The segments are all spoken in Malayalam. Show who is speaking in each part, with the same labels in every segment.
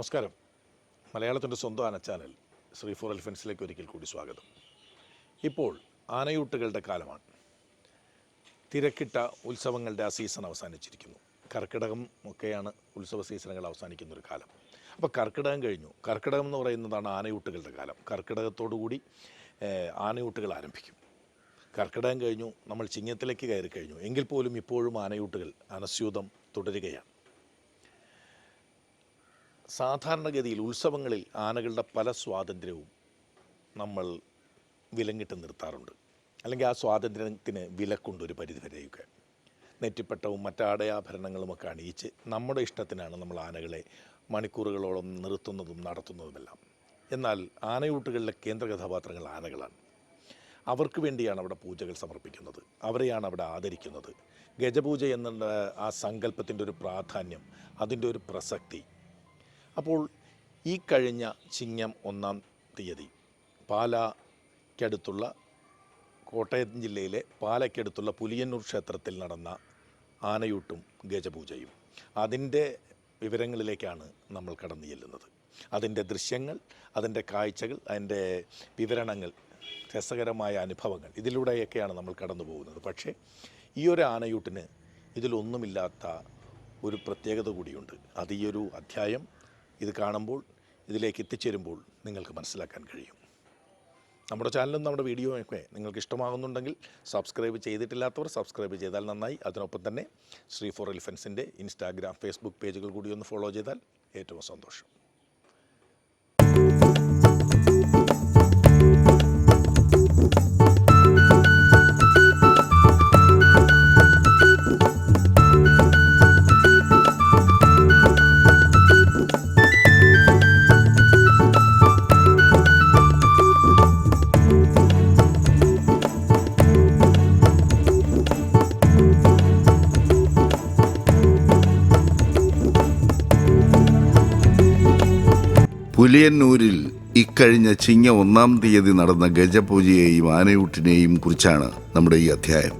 Speaker 1: നമസ്കാരം. മലയാളത്തിന്റെ സ്വന്തം ചാനൽ ശ്രീ ഫോർ എലിഫൻസിലേക്ക് ഒരിക്കൽ കൂടി സ്വാഗതം. ഇപ്പോൾ ആനയൂട്ടുകളുടെ കാലമാണ്. തിരക്കിട്ട ഉത്സവങ്ങളുടെ ആ സീസൺ അവസാനിച്ചിരിക്കുന്നു. കർക്കിടകം ഒക്കെയാണ് ഉത്സവ സീസണുകൾ അവസാനിക്കുന്ന ഒരു കാലം. അപ്പോൾ കർക്കിടകം കഴിഞ്ഞു. കർക്കിടകം എന്ന് പറയുന്നതാണ് ആനയൂട്ടുകളുടെ കാലം. കർക്കിടകത്തോടുകൂടി കൂടി ആനയൂട്ടുകൾ ആരംഭിക്കും. കർക്കിടകം കഴിഞ്ഞു നമ്മൾ ചിങ്ങത്തിലേക്ക് കയറി കഴിഞ്ഞു. എങ്കിൽ പോലും ഇപ്പോഴും ആനയൂട്ടുകൾ അനസ്യൂതം തുടരുകയാണ്. സാധാരണഗതിയിൽ ഉത്സവങ്ങളിൽ ആനകളുടെ പല സ്വാതന്ത്ര്യവും നമ്മൾ വിലങ്ങിട്ട് നിർത്താറുണ്ട്. അല്ലെങ്കിൽ ആ സ്വാതന്ത്ര്യത്തിന് വിലക്കുണ്ട് ഒരു പരിധിവരെയൊക്കെ. നെറ്റിപ്പട്ടവും മറ്റാടയാഭരണങ്ങളുമൊക്കെ അണിയിച്ച് നമ്മുടെ ഇഷ്ടത്തിനാണ് നമ്മൾ ആനകളെ മണിക്കൂറുകളോളം നിർത്തുന്നതും നടത്തുന്നതുമെല്ലാം. എന്നാൽ ആനയൂട്ടുകളിലെ കേന്ദ്ര കഥാപാത്രങ്ങൾ ആനകളാണ്. അവർക്ക് വേണ്ടിയാണ് അവിടെ പൂജകൾ സമർപ്പിക്കുന്നത്. അവരെയാണ് അവിടെ ആദരിക്കുന്നത്. ഗജപൂജ എന്നുള്ള ആ സങ്കല്പത്തിന്റെ ഒരു പ്രാധാന്യം അതിന്റെ ഒരു പ്രസക്തി അപ്പോൾ ഈ കഴിഞ്ഞ ചിങ്ങം ഒന്നാം തീയതി പാലയ്ക്കടുത്തുള്ള കോട്ടയം ജില്ലയിലെ പാലയ്ക്കടുത്തുള്ള പുലിയന്നൂർ ക്ഷേത്രത്തിൽ നടന്ന ആനയൂട്ടും ഗജപൂജയും. അതിന്റെ വിവരങ്ങളിലേക്കാണ് നമ്മൾ കടന്നു ചെല്ലുന്നത്. അതിന്റെ ദൃശ്യങ്ങൾ അതിന്റെ കാഴ്ചകൾ അതിന്റെ വിവരണങ്ങൾ രസകരമായ അനുഭവങ്ങൾ ഇതിലൂടെയൊക്കെയാണ് നമ്മൾ കടന്നു പോകുന്നത്. പക്ഷേ ഈ ഒരു ആനയൂട്ടിന് ഇതിലൊന്നുമില്ലാത്ത ഒരു പ്രത്യേകത കൂടിയുണ്ട്. അത് ഈ ഒരു അധ്യായം ഇത് കാണുമ്പോൾ ഇതിലേക്ക് എത്തിച്ചേരുമ്പോൾ നിങ്ങൾക്ക് മനസ്സിലാക്കാൻ കഴിയും. നമ്മുടെ ചാനലും നമ്മുടെ വീഡിയോയും ഒക്കെ നിങ്ങൾക്ക് ഇഷ്ടമാകുന്നുണ്ടെങ്കിൽ സബ്സ്ക്രൈബ് ചെയ്തിട്ടില്ലാത്തവർ സബ്സ്ക്രൈബ് ചെയ്താൽ നന്നായി. അതിനൊപ്പം തന്നെ ശ്രീ ഫോർ എലിഫൻസിന്റെ ഇൻസ്റ്റാഗ്രാം ഫേസ്ബുക്ക് പേജുകൾ കൂടി ഒന്ന് ഫോളോ ചെയ്താൽ ഏറ്റവും സന്തോഷം.
Speaker 2: പുലിയന്നൂരിൽ ഇക്കഴിഞ്ഞ ചിങ്ങ ഒന്നാം തീയതി നടന്ന ഗജപൂജയെയും ആനയൂട്ടിനെയും കുറിച്ചാണ് നമ്മുടെ ഈ അധ്യായം.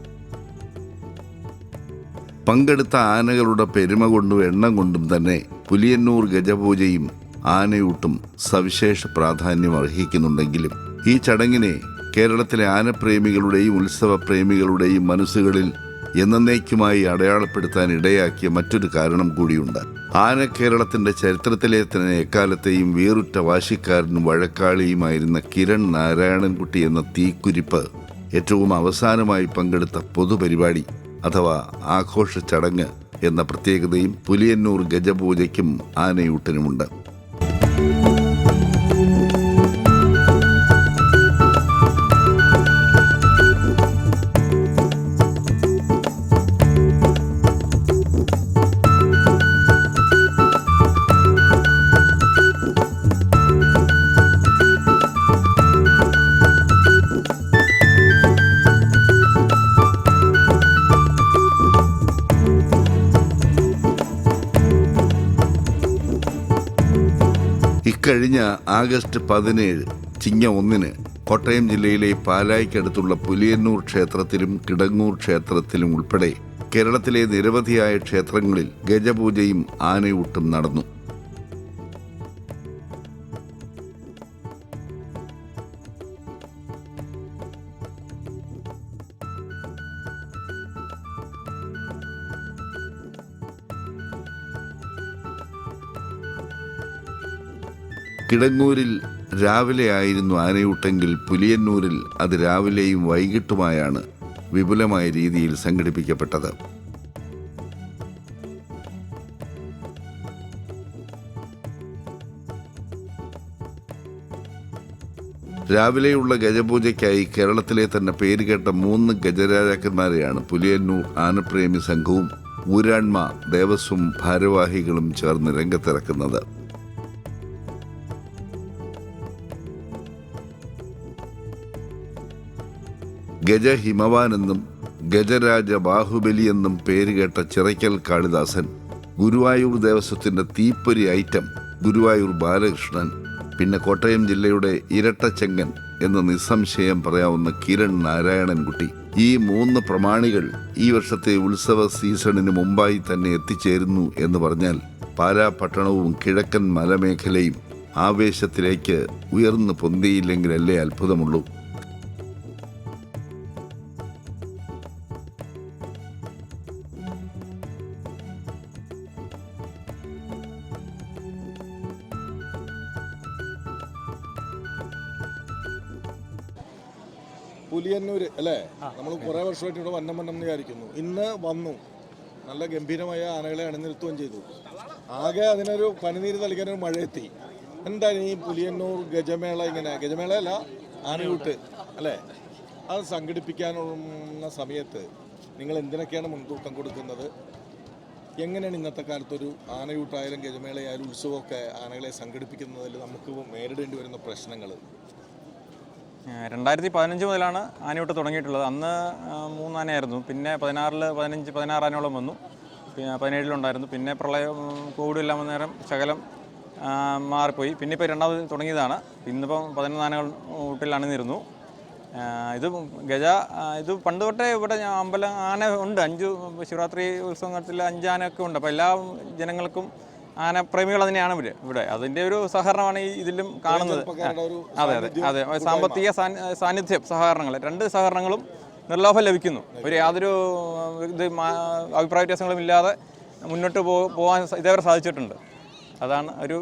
Speaker 2: പങ്കെടുത്ത ആനകളുടെ പെരുമ കൊണ്ടും എണ്ണം കൊണ്ടും തന്നെ പുലിയന്നൂർ ഗജപൂജയും ആനയൂട്ടും സവിശേഷ പ്രാധാന്യം അർഹിക്കുന്നുണ്ടെങ്കിലും ഈ ചടങ്ങിനെ കേരളത്തിലെ ആനപ്രേമികളുടെയും ഉത്സവപ്രേമികളുടെയും മനസ്സുകളിൽ എന്നേക്കുമായി അടയാളപ്പെടുത്താൻ ഇടയാക്കിയ മറ്റൊരു കാരണം കൂടിയുണ്ട്. ആന കേരളത്തിന്റെ ചരിത്രത്തിലെ തന്നെ എക്കാലത്തെയും വേറുറ്റ വാശിക്കാരനും വഴക്കാളിയുമായിരുന്ന കിരൺ നാരായണൻകുട്ടി എന്ന തീക്കുരിപ്പ് ഏറ്റവും അവസാനമായി പങ്കെടുത്ത പൊതുപരിപാടി അഥവാ ആഘോഷ ചടങ്ങ് എന്ന പ്രത്യേകതയും പുലിയന്നൂർ ഗജപൂജയ്ക്കും ആനയൂട്ടിനുമുണ്ട്. ഇക്കഴിഞ്ഞ ആഗസ്റ്റ് പതിനേഴ് ചിങ്ങ ഒന്നിന് കോട്ടയം ജില്ലയിലെ പാലായ്ക്കടുത്തുള്ള പുലിയന്നൂർ ക്ഷേത്രത്തിലും കിടങ്ങൂർ ക്ഷേത്രത്തിലും ഉൾപ്പെടെ കേരളത്തിലെ നിരവധിയായ ക്ഷേത്രങ്ങളിൽ ഗജപൂജയും ആനയൂട്ടും നടന്നു. കിടങ്ങൂരിൽ രാവിലെ ആയിരുന്നു ആനയൂട്ടെങ്കിൽ പുലിയന്നൂരിൽ അത് രാവിലെയും വൈകിട്ടുമായാണ് വിപുലമായ രീതിയിൽ സംഘടിപ്പിക്കപ്പെട്ടത്. രാവിലെയുള്ള ഗജപൂജയ്ക്കായി കേരളത്തിലെ തന്നെ പേരുകേട്ട മൂന്ന് ഗജരാജാക്കന്മാരെയാണ് പുലിയന്നൂർ ആനപ്രേമി സംഘവും ഊരാൺമ ദേവസ്വം ഭാരവാഹികളും ചേർന്ന് രംഗത്തിറക്കുന്നത്. ഗജഹിമവാൻ എന്നും ഗജരാജ ബാഹുബലി എന്നും പേരുകേട്ട ചിറയ്ക്കൽ കാളിദാസൻ ഗുരുവായൂർ ദേവസ്വത്തിന്റെ തീപ്പൊരി ഐറ്റം ഗുരുവായൂർ ബാലകൃഷ്ണൻ പിന്നെ കോട്ടയം ജില്ലയുടെ ഇരട്ടച്ചെങ്കൻ എന്ന് നിസ്സംശയം പറയാവുന്ന കിരൺ നാരായണൻകുട്ടി. ഈ മൂന്ന് പ്രമാണികൾ ഈ വർഷത്തെ ഉത്സവ സീസണിന് മുമ്പായി തന്നെ എത്തിച്ചേരുന്നു എന്ന് പറഞ്ഞാൽ പാലാ പട്ടണവും കിഴക്കൻ മലമേഖലയും ആവേശത്തിലേക്ക് ഉയർന്നു പൊന്തിയില്ലെങ്കിലല്ലേ അത്ഭുതമുള്ളൂ.
Speaker 3: കുറേ വർഷമായിട്ട് ഇവിടെ വന്നം വന്നം വിചാരിക്കുന്നു. ഇന്ന് വന്നു. നല്ല ഗംഭീരമായ ആനകളെ അണിനിർത്തുകയും ചെയ്തു. ആകെ അതിനൊരു പനിനീര് തളിക്കാനൊരു മഴയെത്തി. എന്തായാലും ഈ പുലിയന്നൂർ ഗജമേള ഇങ്ങനെ ഗജമേള അല്ല ആനയൂട്ട് അല്ലേ? അത് സംഘടിപ്പിക്കാനുള്ള സമയത്ത് നിങ്ങൾ എന്തിനൊക്കെയാണ് മുൻതൂക്കം കൊടുക്കുന്നത്? എങ്ങനെയാണ് ഇന്നത്തെ കാലത്തൊരു ആനയൂട്ടായാലും ഗജമേളയായാലും ഉത്സവമൊക്കെ ആനകളെ സംഘടിപ്പിക്കുന്നതിൽ നമുക്ക് നേരിടേണ്ടി വരുന്ന പ്രശ്നങ്ങൾ?
Speaker 4: രണ്ടായിരത്തി പതിനഞ്ച് മുതലാണ് ആനയൂട്ട് തുടങ്ങിയിട്ടുള്ളത്. അന്ന് മൂന്നാനയായിരുന്നു. പിന്നെ പതിനാറിൽ പതിനഞ്ച് പതിനാറ് ആനയോളം വന്നു പിന്നെ പതിനേഴിലുണ്ടായിരുന്നു. പിന്നെ പ്രളയം കോവിഡ് എല്ലാം നേരം ശകലം മാറിപ്പോയി. പിന്നെ ഇപ്പോൾ രണ്ടാമത് തുടങ്ങിയതാണ്. ഇന്നിപ്പം പതിനൊന്ന് ആനകൾ ഊട്ടിൽ അണിനിരുന്നു ഇത് ഗജ ഇത് പണ്ട് തൊട്ടേ ഇവിടെ അമ്പലം ആന ഉണ്ട്. അഞ്ച് ശിവരാത്രി ഉത്സവത്തിൽ അഞ്ച് ആനയൊക്കെ ഉണ്ട്. അപ്പോൾ എല്ലാ ജനങ്ങൾക്കും ആനപ്രേമികൾ തന്നെയാണ് ഇവർ. ഇവിടെ അതിന്റെ ഒരു സഹകരണമാണ് ഈ ഇതിലും കാണുന്നത്. അതെ അതെ. അതെ സാമ്പത്തിക സാന്നിധ്യം സഹകരണങ്ങൾ. രണ്ട് സഹകരണങ്ങളും നിർലോഭം ലഭിക്കുന്നു. ഒരു യാതൊരു ഇത് അഭിപ്രായ വ്യത്യാസങ്ങളും ഇല്ലാതെ മുന്നോട്ട് പോ പോകാൻ ഇതേവരെ സാധിച്ചിട്ടുണ്ട്. അതാണ് ഒരു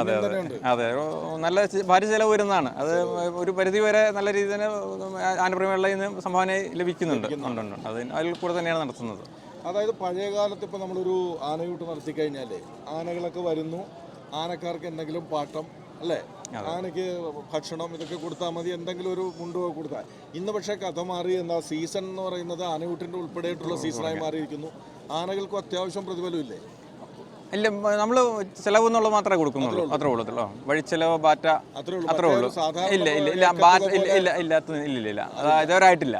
Speaker 4: അതെ അതെ. നല്ല ഭാര്യ ഭാരി ചെലവ് വരുന്നതാണ്. അത് ഒരു പരിധി വരെ നല്ല രീതിയിൽ തന്നെ ആനപ്രേമികളിൽ നിന്ന് സംഭാവന ലഭിക്കുന്നുണ്ട്. അതിൽ കൂടെ തന്നെയാണ് നടത്തുന്നത്.
Speaker 3: അതായത് പഴയ കാലത്ത് ഇപ്പൊ നമ്മളൊരു ആനയൂട്ട് നടത്തി കഴിഞ്ഞാൽ ആനകളൊക്കെ വരുന്നു. ആനക്കാർക്ക് എന്തെങ്കിലും പാട്ടം അല്ലേ? ആനയ്ക്ക് ഭക്ഷണം ഇതൊക്കെ കൊടുത്താൽ മതി എന്തെങ്കിലും ഒരു മുണ്ടോ കൊടുത്താൽ. ഇന്ന് പക്ഷേ കഥ മാറി എന്താ സീസൺ എന്ന് പറയുന്നത് ആനയൂട്ടിന്റെ ഉൾപ്പെടെയായിട്ടുള്ള സീസണായി മാറിയിരിക്കുന്നു. ആനകൾക്കും അത്യാവശ്യം പ്രതിഫലമില്ലേ
Speaker 4: ഇല്ല? നമ്മൾ ചിലവ് എന്നുള്ളത് മാത്രമേ കൊടുക്കുന്നുള്ളൂ. അത്രേ ഉള്ളൂ. വഴിച്ചെലവ് ബാറ്റ
Speaker 3: അത്രേ ഉള്ളൂ.
Speaker 4: അത്രേ ഉള്ളൂ.
Speaker 3: സാധാരണ
Speaker 4: ഇല്ല ഇല്ല ഇല്ല ബാറ്റ ഇല്ല ഇല്ല ഇല്ലാത്ത ഇല്ല ഇല്ല ഇല്ല. അത് ഇതുവരായിട്ടില്ല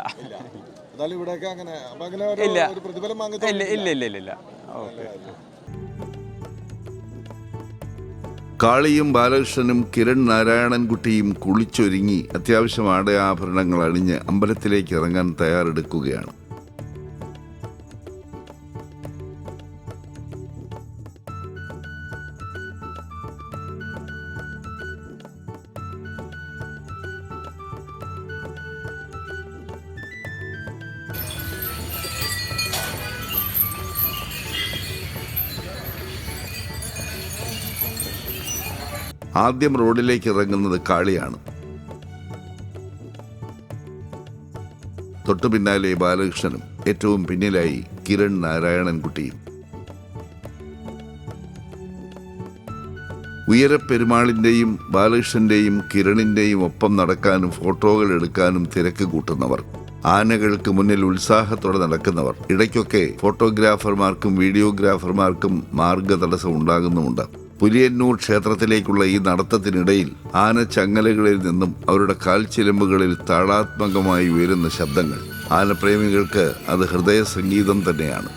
Speaker 3: ഇല്ല.
Speaker 4: ഇല്ല ഇല്ല ഇല്ല ഇല്ല ഇല്ല. ഓക്കെ.
Speaker 2: കാളിയും ബാലകൃഷ്ണനും കിരൺ നാരായണൻകുട്ടിയും കുളിച്ചൊരുങ്ങി. അത്യാവശ്യം ആടയാഭരണങ്ങൾ അണിഞ്ഞ് അമ്പലത്തിലേക്ക് ഇറങ്ങാൻ തയ്യാറെടുക്കുകയാണ്. ആദ്യം റോഡിലേക്ക് ഇറങ്ങുന്നത് കാളിയാണ്. തൊട്ടു പിന്നാലെ ബാലകൃഷ്ണനും ഏറ്റവും പിന്നിലായി കിരൺ നാരായണൻകുട്ടിയും. ഉയരപ്പെരുമാളിന്റെയും ബാലകൃഷ്ണന്റെയും കിരണിന്റെയും ഒപ്പം നടക്കാനും ഫോട്ടോകൾ എടുക്കാനും തിരക്ക് കൂട്ടുന്നവർ ആനകൾക്ക് മുന്നിൽ ഉത്സാഹത്തോടെ നടക്കുന്നവർ. ഇടയ്ക്കൊക്കെ ഫോട്ടോഗ്രാഫർമാർക്കും വീഡിയോഗ്രാഫർമാർക്കും മാർഗതടസ്സം ഉണ്ടാകുന്നുമുണ്ട്. പുലിയന്നൂർ ക്ഷേത്രത്തിലേക്കുള്ള ഈ നടത്തത്തിനിടയിൽ ആന ചങ്ങലകളിൽ നിന്നും അവരുടെ കാൽച്ചിലമ്പുകളിൽ താളാത്മകമായി ഉയരുന്ന ശബ്ദങ്ങൾ. ആനപ്രേമികൾക്ക് അത് ഹൃദയ സംഗീതം തന്നെയാണ്.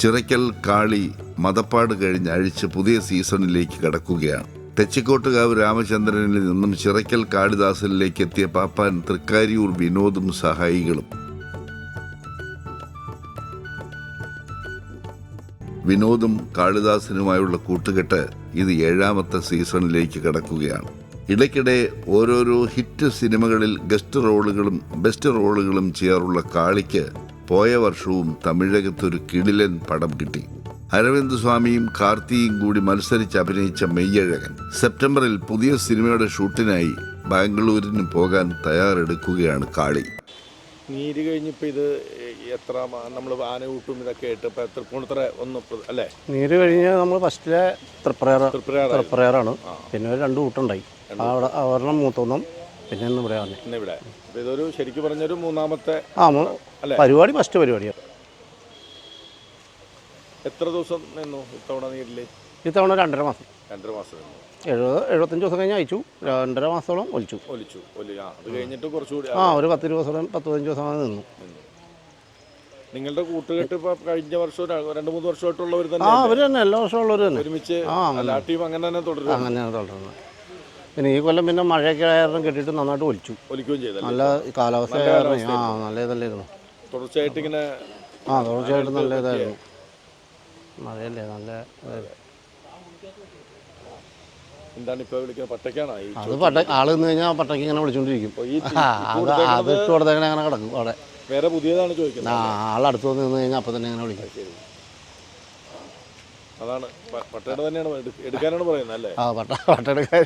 Speaker 2: ചിറയ്ക്കൽ കാളി മതപ്പാട് കഴിഞ്ഞ് അഴിച്ച് പുതിയ സീസണിലേക്ക് കടക്കുകയാണ്. തെച്ചിക്കോട്ടുകാവ് രാമചന്ദ്രനിൽ നിന്നും ചിറയ്ക്കൽ കാളിദാസനിലേക്ക് എത്തിയ പാപ്പാൻ തൃക്കാരിയൂർ വിനോദും സഹായികളും. വിനോദും കാളിദാസനുമായുള്ള കൂട്ടുകെട്ട് ഇത് ഏഴാമത്തെ സീസണിലേക്ക് കടക്കുകയാണ്. ഇടയ്ക്കിടെ ഓരോരോ ഹിറ്റ് സിനിമകളിൽ ഗസ്റ്റ് റോളുകളും ബെസ്റ്റ് റോളുകളും ചെയ്യാറുള്ള കാളിക്ക് പോയ വർഷവും തമിഴകത്തൊരു കിടിലൻ പടം കിട്ടി. അരവിന്ദ് സ്വാമിയും കാർത്തിയും കൂടി മത്സരിച്ച് അഭിനയിച്ച മെയ്യഴകൻ സെപ്റ്റംബറിൽ പുതിയ സിനിമയുടെ ഷൂട്ടിനായി ബാംഗ്ലൂരിന് പോകാൻ തയ്യാറെടുക്കുകയാണ് കാളി.
Speaker 3: നീര് കഴിഞ്ഞിപ്പോൾ ഇത് എത്ര നമ്മൾ ആനകൂട്ടും ഇതൊക്കെ ആയിട്ട് എത്ര തൃപ്പൂണിത്തറ ഒന്ന് അല്ലേ?
Speaker 5: നീര് കഴിഞ്ഞ് നമ്മൾ ഫസ്റ്റിലെ
Speaker 3: തൃപ്രയറ
Speaker 5: തൃപ്രയറാണ്. പിന്നെ ഒരു രണ്ട് കൂട്ടുണ്ടായി. അവിടെ ഒരെണ്ണം മൂത്തൊന്നും പിന്നെ ഇന്ന് ഇവിടെ വന്നേ.
Speaker 3: ഇന്ന് ഇവിടെ. അപ്പോൾ ഇതൊരു ശരിക്കും പറഞ്ഞൊരു മൂന്നാമത്തെ
Speaker 5: ആ
Speaker 3: അല്ലേ?
Speaker 5: പരിപാടി ഫസ്റ്റ് പരിപാടിയാണ്.
Speaker 3: എത്ര ദിവസം നിന്നു ഇത്തവണ നീരിൽ
Speaker 5: ഇത്തവണ രണ്ടര മാസം.
Speaker 3: രണ്ടര മാസം നിന്നു.
Speaker 5: എഴുപത് എഴുപത്തഞ്ച് ദിവസം കഴിഞ്ഞ് അയച്ചു. രണ്ടര മാസത്തോളം ഒലിച്ചു.
Speaker 3: ഒലിച്ചു. ഒലി ആ അത് കഴിഞ്ഞിട്ട് കുറച്ചുകൂടി
Speaker 5: ആ ഒരു പത്ത് ദിവസം പത്ത് പതിനഞ്ച് ദിവസം നിന്നു.
Speaker 3: നിങ്ങളുടെ കൂട്ടുകെട്ട് ഇപ്പൊ കഴിഞ്ഞ വർഷം രണ്ട് മൂന്ന് വർഷമായിട്ടുള്ളവർ
Speaker 5: ആ
Speaker 3: തന്നെ
Speaker 5: അവർ തന്നെ എല്ലാ വർഷവും ഉള്ളവർ തന്നെ.
Speaker 3: ഒരുമിച്ച്
Speaker 5: ആ.
Speaker 3: ആ ടീം അങ്ങനെ തന്നെ തുടരും
Speaker 5: അങ്ങനെയാണ് തുടരുന്നത്. പിന്നെ ഈ കൊല്ലം പിന്നെ മഴയൊക്കെ ആയിരുന്നു കെട്ടിയിട്ട് നന്നായിട്ട് ഒലിച്ചു.
Speaker 3: ഒലിക്കുകയും ചെയ്തു
Speaker 5: നല്ല കാലാവസ്ഥ ആ നല്ല ഇതല്ലായിരുന്നു
Speaker 3: തുടർച്ചയായിട്ട് ഇങ്ങനെ
Speaker 5: ആ തുടർച്ചയായിട്ട് നല്ല ഇതായിരുന്നു മഴയല്ലേ നല്ല.
Speaker 3: എന്താണ് ഇപ്പൊ വിളിക്കുന്നത്? പട്ടയ്ക്കാണോ ഈ
Speaker 5: അത് പട്ട ആൾ നിന്ന് കഴിഞ്ഞാൽ പട്ടയ്ക്ക് ഇങ്ങനെ വിളിച്ചോണ്ടിരിക്കും.
Speaker 3: അപ്പൊ ഈ
Speaker 5: ആ അത് അത് ഇട്ട് കൊടുത്തേക്കണ അങ്ങനെ കിടക്കും അവിടെ.
Speaker 3: വേറെ പുതിയതാണ്
Speaker 5: ആ
Speaker 3: ചോദിക്കുന്നത്
Speaker 5: ആളടുത്ത് വന്ന് നിന്ന് കഴിഞ്ഞാൽ അപ്പം തന്നെ ഇങ്ങനെ വിളിക്കും.
Speaker 3: അതാണ് പ- പട്ടയുടെ തന്നെയാണ് എടു- എടുക്കാനാണ് പറയുന്നത് അല്ലേ?
Speaker 5: ആ പട്ട പട്ടയെടുക്കാൻ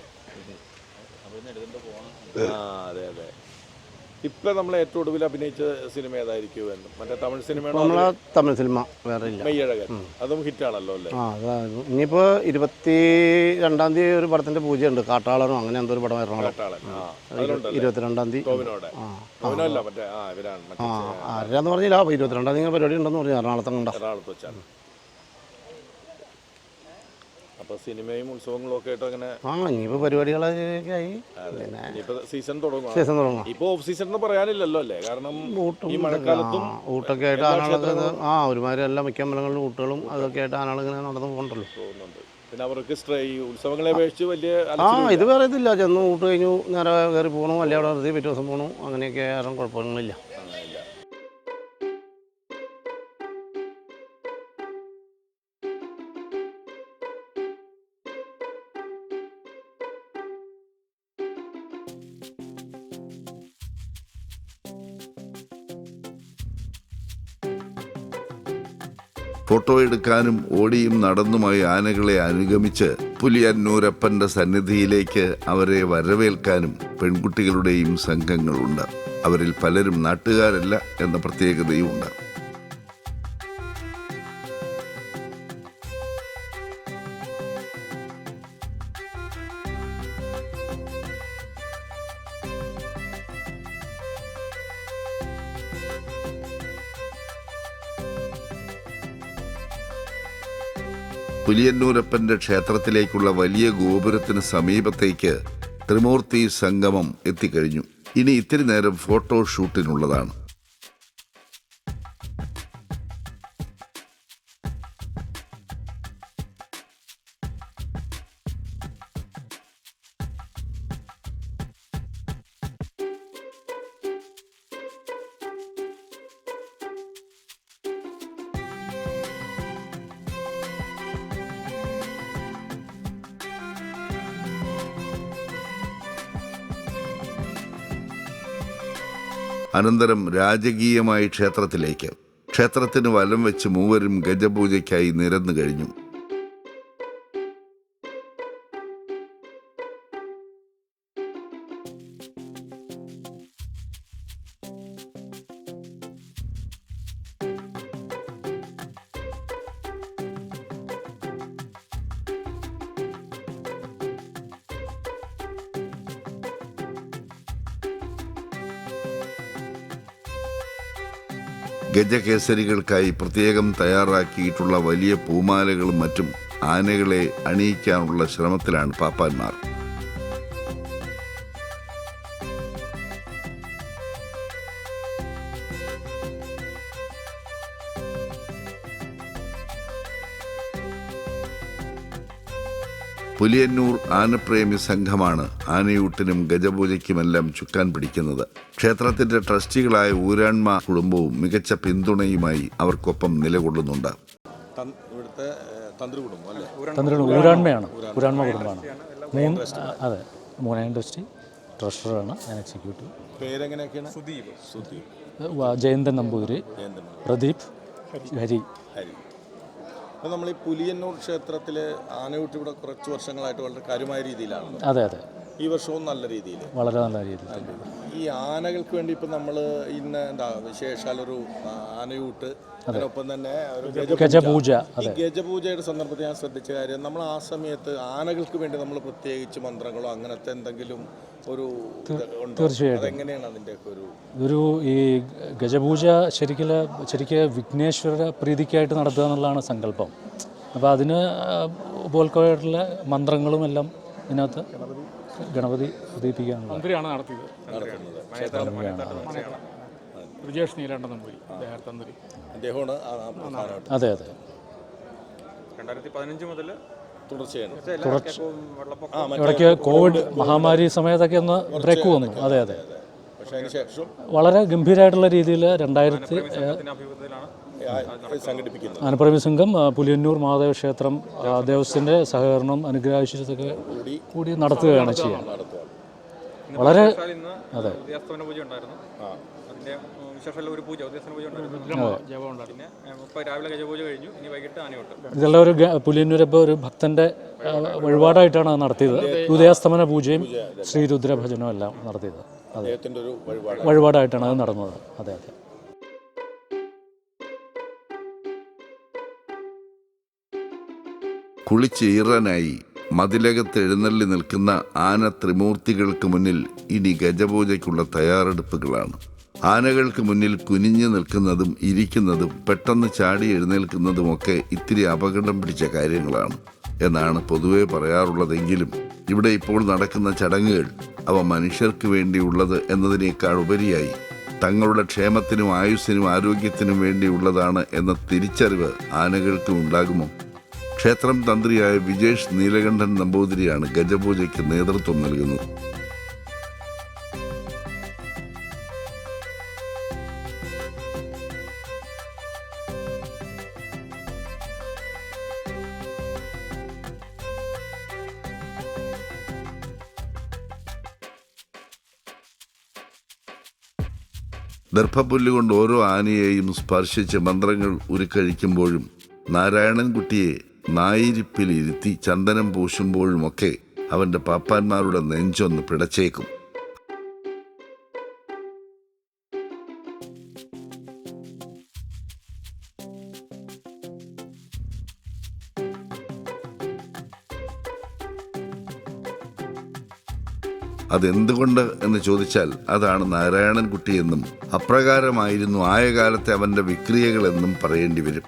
Speaker 3: ആ അതെ അതെ. ഇപ്പൊ നമ്മൾ ഏറ്റവും ഒടുവിൽ അഭിനയിച്ച സിനിമ ഏതായിരിക്കും എന്ന്? മറ്റേ തമിഴ് സിനിമ
Speaker 5: നമ്മളെ തമിഴ് സിനിമ വേറെ ഇല്ല.
Speaker 3: മെയ്യഴകൻ? അതും ഹിറ്റാണല്ലോ അല്ലേ?
Speaker 5: ആ അതായിരുന്നു ഇനിയിപ്പോൾ ഇരുപത്തി രണ്ടാം തീയതി ഒരു പടത്തിന്റെ പൂജയുണ്ട്. കാട്ടാളനോ അങ്ങനെ എന്തോ ഒരു പടം എറണാകുളം
Speaker 3: കാട്ടാളൻ. ആ അതിലുണ്ടല്ലേ?
Speaker 5: ഇരുപത്തിരണ്ടാം തീയതി.
Speaker 3: ടോവിനോടെ.
Speaker 5: ആ
Speaker 3: ടോവിനോ അല്ല മറ്റേ ആ ഇവരാണ് മറ്റേ
Speaker 5: ആ ആരാന്ന് പറഞ്ഞില്ല. ഇരുപത്തിരണ്ടാം തീയതി പരിപാടി ഉണ്ടെന്ന് പറഞ്ഞു. എറണാകുളത്ത് കണ്ട
Speaker 3: എറണാകുളത്ത് വെച്ചാണ്. അപ്പൊ സിനിമയും ഉത്സവങ്ങളും ഒക്കെ ആയിട്ട് അങ്ങനെ
Speaker 5: ആ ഇനിയിപ്പോ പരിപാടികളൊക്കെ ആയി. പിന്നെ
Speaker 3: സീസൺ തുടങ്ങും
Speaker 5: സീസൺ തുടങ്ങാം
Speaker 3: ഇപ്പൊ ഓഫ് സീസൺ എന്ന് പറയാനില്ലല്ലോ അല്ലേ? കാരണം
Speaker 5: ഊട്ടും
Speaker 3: ഈ മഴക്കാലത്തും
Speaker 5: ആ, ഊട്ടൊക്കെ ആയിട്ട് ആനകളൊക്കെ ആ ഒരുമാതിരി എല്ലാ മിക്ക അമ്പലങ്ങളിലും ഊട്ടുകളും അതൊക്കെ ആയിട്ട് ആനകൾ ഇങ്ങനെ നടന്നു പോകണ്ടല്ലോ.
Speaker 3: പോകുന്നുണ്ട്. പിന്നെ അവർക്ക് സ്ട്രേ ഈ ഉത്സവങ്ങളെ അപേക്ഷിച്ച് വലിയ
Speaker 5: ആ. ഇത് വേറെ ഇതില്ല. ചെന്ന് ഊട്ട് കഴിഞ്ഞു നേരെ കയറി പോകണു അല്ലെ അവിടെ നിർത്തി പിറ്റേ ദിവസം പോകണു അങ്ങനെയൊക്കെ കുഴപ്പങ്ങളില്ല
Speaker 3: അങ്ങനെയില്ല.
Speaker 2: ഫോട്ടോ എടുക്കാനും ഓടിയും നടന്നുമായി ആനകളെ അനുഗമിച്ച് പുലിയന്നൂരപ്പന്റെ സന്നിധിയിലേക്ക് അവരെ വരവേൽക്കാനും പെൺകുട്ടികളുടെയും സംഘങ്ങളുണ്ട്. അവരിൽ പലരും നാട്ടുകാരല്ല എന്ന പ്രത്യേകതയുമുണ്ട്. പുലിയന്നൂരപ്പന്റെ ക്ഷേത്രത്തിലേക്കുള്ള വലിയ ഗോപുരത്തിന് സമീപത്തേക്ക് ത്രിമൂർത്തി സംഗമം എത്തിക്കഴിഞ്ഞു. ഇനി ഇത്തിരി നേരം ഫോട്ടോ ഷൂട്ടിനുള്ളതാണ് അനന്തരം രാജകീയമായി ക്ഷേത്രത്തിലേക്ക്. ക്ഷേത്രത്തിന് വലം വെച്ച് മൂവരും ഗജപൂജയ്ക്കായി നിരന്നു കഴിഞ്ഞു. ഗജകേസരികൾക്കായി പ്രത്യേകം തയ്യാറാക്കിയിട്ടുള്ള വലിയ പൂമാലകളും മറ്റും ആനകളെ അണിയിക്കാനുള്ള ശ്രമത്തിലാണ് പാപ്പാന്മാർ. പുലിയന്നൂർ ആനപ്രേമി സംഘമാണ് ആനയൂട്ടിനും ഗജപൂജയ്ക്കുമെല്ലാം ചുക്കാൻ പിടിക്കുന്നത്. ക്ഷേത്രത്തിന്റെ ട്രസ്റ്റികളായ ഊരാൺമ കുടുംബവും മികച്ച പിന്തുണയുമായി അവർക്കൊപ്പം നിലകൊള്ളുന്നുണ്ട്.
Speaker 6: ഊരാൺമയാണ്. ഊരാൺമ. കുടുംബമാണ്. മൂന്ന് അതെ. മൂന്നാം ട്രസ്റ്റി ഞാൻ എക്സിക്യൂട്ടീവ്
Speaker 3: പേരെങ്ങനെയൊക്കെയാണ്? സുദീപ്. സുദീപ്.
Speaker 6: വ- ജയന്തൻ നമ്പൂതിരി. പ്രദീപ്. ഹരി.
Speaker 3: ഹരി. അപ്പോൾ നമ്മൾ ഈ പുലിയന്നൂർ ക്ഷേത്രത്തിൽ ആനയൂട്ടി ഇവിടെ കുറച്ച് വർഷങ്ങളായിട്ട് വളരെ കാര്യമായ രീതിയിലാണ്.
Speaker 6: അതെ അതെ.
Speaker 3: ഈ വർഷവും നല്ല രീതിയിൽ
Speaker 6: വളരെ നല്ല രീതിയിൽ
Speaker 3: ഈ ആനകൾക്ക് വേണ്ടി ഇപ്പം നമ്മൾ ഇന്ന് എന്താ വിശേഷാൽ ഒരു ആനയൂട്ട് അതിനൊപ്പം തന്നെ ഒരു ഗജപൂജ.
Speaker 6: ഗജപൂജ.
Speaker 3: ഈ ഗജപൂജയുടെ സന്ദർഭത്തിൽ ഞാൻ ശ്രദ്ധിച്ച കാര്യം നമ്മൾ ആ സമയത്ത് ആനകൾക്ക് വേണ്ടി നമ്മൾ പ്രത്യേകിച്ച് മന്ത്രങ്ങളോ അങ്ങനത്തെ എന്തെങ്കിലും ഒരു
Speaker 6: തീർച്ചയായിട്ടും.
Speaker 3: ഒരു
Speaker 6: ഇതൊരു ഈ ഗജപൂജ ശരിക്കും ശരിക്ക് വിഘ്നേശ്വര പ്രീതിക്കായിട്ട് നടത്തുക എന്നുള്ളതാണ് സങ്കല്പം. അപ്പോൾ അതിന് പോൽക്കായിട്ടുള്ള മന്ത്രങ്ങളും എല്ലാം ഇതിനകത്ത് ഗണപതി? പ്രദീപിക്കാനുള്ള
Speaker 7: തന്ത്രിയാണ് നടത്തിയത്.
Speaker 3: നടത്തുന്നത്.
Speaker 7: വിജേഷ് നീലാണ്ട നമ്പൂരി ദേഹർ തന്ത്രി.
Speaker 3: ആ ആ പ്രധാനമായിട്ട്.
Speaker 6: അതെ അതെ.
Speaker 4: രണ്ടായിരത്തി പതിനഞ്ച് മുതൽ
Speaker 3: തുടർച്ചയാണ്
Speaker 6: ഇടയ്ക്ക് കോവിഡ് മഹാമാരി സമയത്തൊക്കെ ഒന്ന് ബ്രേക്ക് വന്നു. അതെ അതെ
Speaker 3: പക്ഷേ അതിന് ശേഷം
Speaker 6: വളരെ ഗംഭീരമായിട്ടുള്ള രീതിയിൽ രണ്ടായിരത്തി അനുപ്രമി സംഘം പുലിയന്നൂർ മഹാദേവ ക്ഷേത്രം ദേവസ്വത്തിന്റെ സഹകരണം അനുഗ്രഹാശിസൊക്കെ കൂടി നടത്തുകയാണ് ചെയ്യുക വളരെ അതെ.
Speaker 4: ഉണ്ടായിരുന്നു വിശേഷമുള്ള ഒരു പൂജ ഉദ്ദേശന പൂജ ഉണ്ടായിരുന്നു. പിന്നെ ഇപ്പോൾ രാവിലെ ഗജപൂജ കഴിഞ്ഞു ഇനി വൈകിട്ട് ആനയോട്ട്
Speaker 6: ഇതെല്ലാം ഒരു പുലിയന്നൂരപ്പ പുലിയന്നൂരപ്പോൾ ഒരു ഭക്തന്റെ വഴിപാടായിട്ടാണ് അത് നടത്തിയത്. ഉദയാസ്തമന പൂജയും ശ്രീരുദ്രഭജനവും എല്ലാം നടത്തിയത്. അതെ.
Speaker 3: അദ്ദേഹത്തിന്റെ ഒരു വഴിപാട്
Speaker 6: വഴിപാടായിട്ടാണ് അത് നടന്നത്. അതെ അതെ.
Speaker 2: കുളിച്ച് ഈറനായി മതിലകത്ത് എഴുന്നള്ളി നിൽക്കുന്ന ആന ത്രിമൂർത്തികൾക്ക് മുന്നിൽ ഇനി ഗജപൂജയ്ക്കുള്ള തയ്യാറെടുപ്പുകളാണ്. ആനകൾക്ക് മുന്നിൽ കുനിഞ്ഞു നിൽക്കുന്നതും ഇരിക്കുന്നതും പെട്ടെന്ന് ചാടി എഴുന്നേൽക്കുന്നതുമൊക്കെ ഇത്തിരി അപകടം പിടിച്ച കാര്യങ്ങളാണ് എന്നാണ് പൊതുവെ പറയാറുള്ളതെങ്കിലും ഇവിടെ ഇപ്പോൾ നടക്കുന്ന ചടങ്ങുകൾ അവ മനുഷ്യർക്ക് വേണ്ടിയുള്ളത് എന്നതിനേക്കാൾ ഉപരിയായി തങ്ങളുടെ ക്ഷേമത്തിനും ആയുസ്സിനും ആരോഗ്യത്തിനും വേണ്ടിയുള്ളതാണ് എന്ന തിരിച്ചറിവ് ആനകൾക്കും ഉണ്ടാകുമോ? ക്ഷേത്രം തന്ത്രിയായ വിജേഷ് നീലകണ്ഠൻ നമ്പൂതിരിയാണ് ഗജപൂജയ്ക്ക് നേതൃത്വം നൽകുന്നത്. ദർഭപ്പുല്ലുകൊണ്ട് ഓരോ ആനയെയും സ്പർശിച്ച് മന്ത്രങ്ങൾ ഉരുക്കഴിക്കുമ്പോഴും നാരായണൻകുട്ടിയെ നായിരിപ്പിലിരുത്തി ചന്ദനം പൂശുമ്പോഴുമൊക്കെ അവന്റെ പാപ്പാന്മാരുടെ നെഞ്ചൊന്ന് പിടച്ചേക്കും. അതെന്തുകൊണ്ട് എന്ന് ചോദിച്ചാൽ അതാണ് നാരായണൻകുട്ടിയെന്നും അപ്രകാരമായിരുന്നു ആയകാലത്തെ അവന്റെ വിക്രിയകളെന്നും പറയേണ്ടി വരും.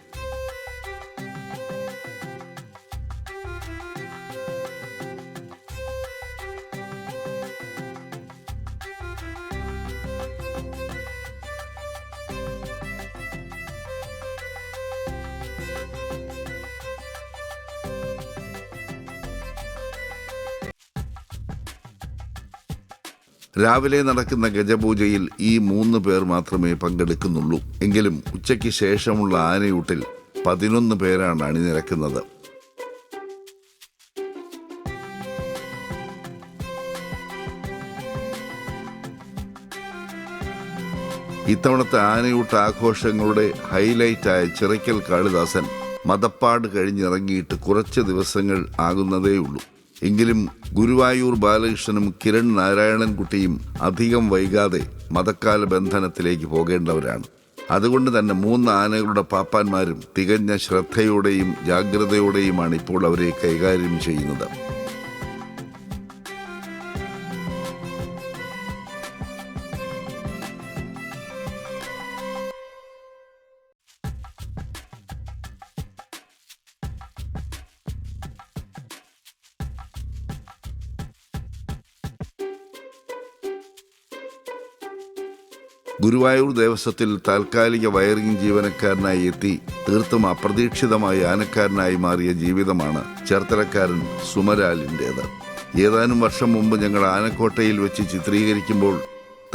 Speaker 2: രാവിലെ നടക്കുന്ന ഗജപൂജയിൽ ഈ മൂന്ന് പേർ മാത്രമേ പങ്കെടുക്കുന്നുള്ളൂ. എങ്കിലും ഉച്ചയ്ക്ക് ശേഷമുള്ള ആനയൂട്ടിൽ പതിനൊന്ന് പേരാണ് അണിനിരക്കുന്നത്. ഇത്തവണത്തെ ആനയൂട്ട് ആഘോഷങ്ങളുടെ ഹൈലൈറ്റായ ചിറയ്ക്കൽ കാളിദാസൻ മതപ്പാട് കഴിഞ്ഞിറങ്ങിയിട്ട് കുറച്ച് ദിവസങ്ങൾ ആകുന്നതേയുള്ളൂ. എങ്കിലും ഗുരുവായൂർ ബാലകൃഷ്ണനും കിരൺ നാരായണൻകുട്ടിയും അധികം വൈകാതെ മതക്കാല ബന്ധനത്തിലേക്ക് പോകേണ്ടവരാണ്. അതുകൊണ്ട് തന്നെ മൂന്ന് ആനകളുടെ പാപ്പാന്മാരും തികഞ്ഞ ശ്രദ്ധയോടെയും ജാഗ്രതയോടെയുമാണ് ഇപ്പോൾ അവരെ കൈകാര്യം ചെയ്യുന്നത്. ഗുരുവായൂർ ദേവസ്വത്തിൽ താൽക്കാലിക വയറിംഗ് ജീവനക്കാരനായി എത്തി തീർത്തും അപ്രതീക്ഷിതമായി ആനക്കാരനായി മാറിയ ജീവിതമാണ് ചേർത്തലക്കാരൻ സുമരാലിന്റേത്. ഏതാനും വർഷം മുമ്പ് ഞങ്ങൾ ആനക്കോട്ടയിൽ വെച്ച് ചിത്രീകരിക്കുമ്പോൾ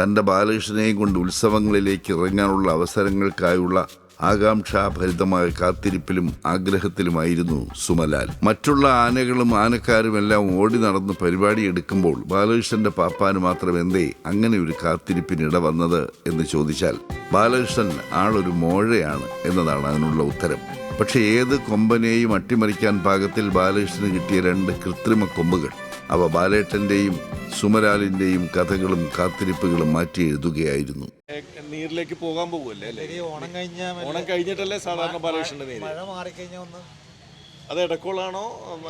Speaker 2: തന്റെ ബാലകൃഷ്ണനെയും കൊണ്ട് ഉത്സവങ്ങളിലേക്ക് ഇറങ്ങാനുള്ള അവസരങ്ങൾക്കായുള്ള ആകാംക്ഷാഭരിതമായ കാത്തിരിപ്പിലും ആഗ്രഹത്തിലുമായിരുന്നു സുമലാൽ. മറ്റുള്ള ആനകളും ആനക്കാരും എല്ലാം ഓടി നടന്ന് പരിപാടി എടുക്കുമ്പോൾ ബാലകൃഷ്ണന്റെ പാപ്പാന് മാത്രം എന്തേ അങ്ങനെ ഒരു കാത്തിരിപ്പിനിട വന്നത് എന്ന് ചോദിച്ചാൽ ബാലകൃഷ്ണൻ ആളൊരു മോഴയാണ് എന്നതാണ് അതിനുള്ള ഉത്തരം. പക്ഷെ ഏത് കൊമ്പനെയും അട്ടിമറിക്കാൻ പാകത്തിൽ ബാലകൃഷ്ണന് കിട്ടിയ രണ്ട് കൃത്രിമ കൊമ്പുകൾ. അവ ബാലേട്ടന്റെയും സുമരാലിന്റെയും കഥകളും കാത്തിരിപ്പുകളും മാറ്റി എഴുതുകയായിരുന്നു
Speaker 3: നീരിലേക്ക് പോകാൻ പോകുമല്ലേ അല്ലേ?
Speaker 8: ഓണം കഴിഞ്ഞ
Speaker 3: ഓണം കഴിഞ്ഞിട്ടല്ലേ സാധാരണ ബാലകൃഷ്ണന്റെ നീര്
Speaker 8: മഴ മാറിക്കഴിഞ്ഞാൽ ഒന്ന്
Speaker 3: അത് ഇടക്കോളാണോ?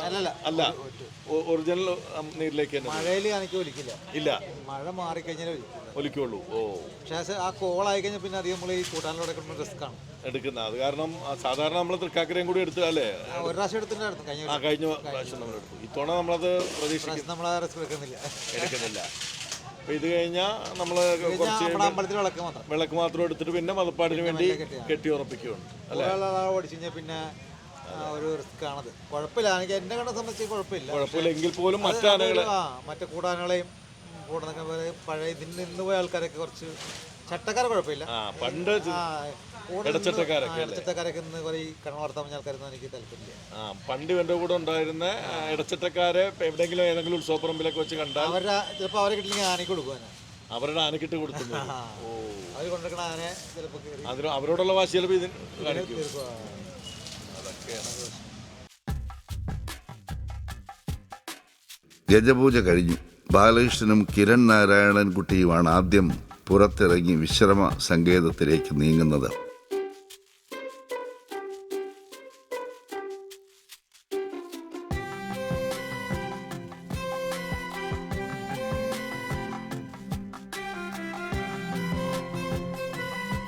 Speaker 8: അല്ലല്ല,
Speaker 3: അല്ല. ഒറിജിനൽ നീരിലേക്ക് തന്നെ.
Speaker 8: മഴയിൽ എനിക്ക് ഒലിക്കില്ല.
Speaker 3: ഇല്ല.
Speaker 8: മഴ മാറിക്കഴിഞ്ഞാൽ
Speaker 3: ഒലിക്കുള്ളൂ. ഓ.
Speaker 8: പക്ഷേ ആ കോളായി കഴിഞ്ഞാൽ പിന്നെ അധികം നമ്മൾ ഈ കൂട്ടാനിലൂടെ റിസ്ക് ആണ്
Speaker 3: എടുക്കുന്ന അത് കാരണം സാധാരണ നമ്മൾ തൃക്കാക്കരയും കൂടി എടുത്തു അല്ലേ?
Speaker 8: ഒരു പ്രാവശ്യം എടുത്തിട്ടുണ്ടായിരുന്നു കഴിഞ്ഞ
Speaker 3: കഴിഞ്ഞ പ്രാവശ്യം നമ്മൾ എടുത്തു ഇത്തവണ നമ്മളത് പ്രതീക്ഷിക്കുന്നു
Speaker 8: പ്രാവശ്യം നമ്മൾ റിസ്ക് എടുക്കുന്നില്ല.
Speaker 3: എടുക്കുന്നില്ല. ഇത് കഴിഞ്ഞാൽ നമ്മൾ കുറച്ച്
Speaker 8: വിളക്ക് മാത്രം.
Speaker 3: എടുത്തിട്ട് പിന്നെ മതപ്പാടിന് വേണ്ടി. കെട്ടി ഉറപ്പിക്കുകയാണ്
Speaker 8: കഴിഞ്ഞാൽ പിന്നെ ഒരു റിസ്ക് ആണത്. കുഴപ്പമില്ല. എനിക്ക് എന്റെ കണ്ട സംബന്ധിച്ച് കുഴപ്പമില്ല.
Speaker 3: കുഴപ്പമില്ല. എങ്കിൽ പോലും മറ്റാനകളെ
Speaker 8: മറ്റേ കൂടാനകളെയും കൂടുന്ന നിൽക്കുന്ന പഴയ ഇതിൽ നിന്ന് പോയ ആൾക്കാരൊക്കെ കുറച്ച് ചട്ടക്കാർ കുഴപ്പമില്ല.
Speaker 3: പണ്ട് ഇടച്ചട്ടക്കാരൊക്കെ
Speaker 8: ആ, ഇടച്ചട്ടക്കാരൊക്കെ നിന്ന് കുറെ ഈ കടം പറഞ്ഞ ആൾക്കാരൊന്നും എനിക്ക് താല്പര്യമില്ല.
Speaker 3: ആ പണ്ട് ഇവന്റെ കൂടെ ഉണ്ടായിരുന്ന ഇടച്ചട്ടക്കാരെ എവിടെയെങ്കിലും ഏതെങ്കിലും ഉത്സവപ്പറമ്പിലൊക്കെ വെച്ച് കണ്ടാൽ
Speaker 8: അവരുടെ ചിലപ്പോൾ അവരെ കിട്ടില്ലെങ്കിൽ ആനയ്ക്ക്
Speaker 3: അവരുടെ ആനക്കിട്ട് കൊടുക്കുന്നു.
Speaker 8: അവർ കൊണ്ടിരിക്കണ ചിലപ്പോൾ
Speaker 3: അവരോടുള്ള വാശി ചിലപ്പോൾ ഇതിന് കാണിക്കും.
Speaker 2: ഗജപൂജ കഴിഞ്ഞു. ബാലകൃഷ്ണനും കിരൺ നാരായണൻകുട്ടിയുമാണ് ആദ്യം പുറത്തിറങ്ങി വിശ്രമ സങ്കേതത്തിലേക്ക് നീങ്ങുന്നത്.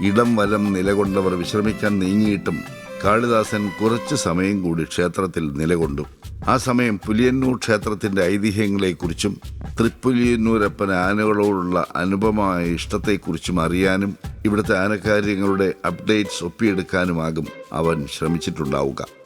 Speaker 2: ഇടം വലം നിലകൊണ്ടവർ വിശ്രമിക്കാൻ നീങ്ങിയിട്ടും കാളിദാസൻ കുറച്ചു സമയം കൂടി ക്ഷേത്രത്തിൽ നിലകൊണ്ടു. ആ സമയം പുലിയന്നൂർ ക്ഷേത്രത്തിന്റെ ഐതിഹ്യങ്ങളെക്കുറിച്ചും തൃപ്പുലിയന്നൂരപ്പൻ ആനകളോടുള്ള അനുപമായ ഇഷ്ടത്തെക്കുറിച്ചും അറിയാനും ഇവിടുത്തെ ആനക്കാര്യങ്ങളുടെ അപ്ഡേറ്റ്സ് ഒപ്പിയെടുക്കാനുമാകും അവൻ ശ്രമിച്ചിട്ടുണ്ടാവുക.